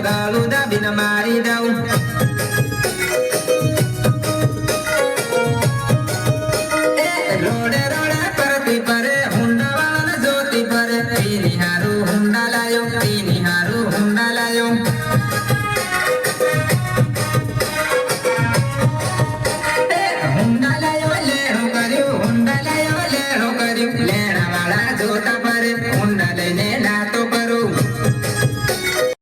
da baluda, bina maridão.